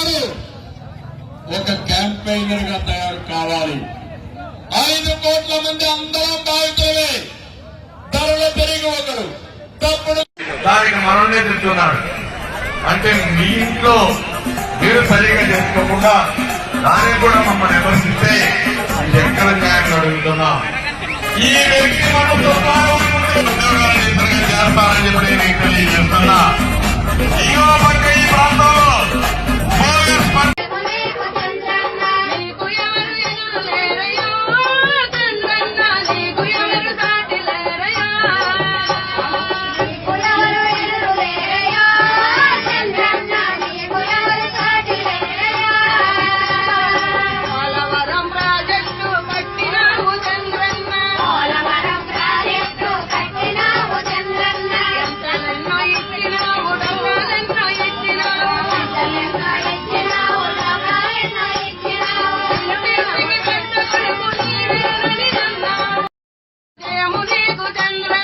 ఒక్కరు ఒక క్యాంపెయినర్గా తయారు కావాలి. ఐదు కోట్ల మంది అందరం బాధితులే. ధరలు పెరిగి ఒకరు తప్పుడు దానికి మనల్ని తెచ్చున్నాడు అంటే మీ ఇంట్లో మీరు సరిగా చేసుకోకుండా దానికి కూడా మమ్మల్ని విమర్శిస్తే ఇది ఎక్కడ న్యాయం అడుగుతున్నా. ఈ వ్యక్తి మనం ఉద్యోగాలు ఇతరులుగా చేస్తారని చెప్పి నేను తెలియజేస్తున్నా Ramachandra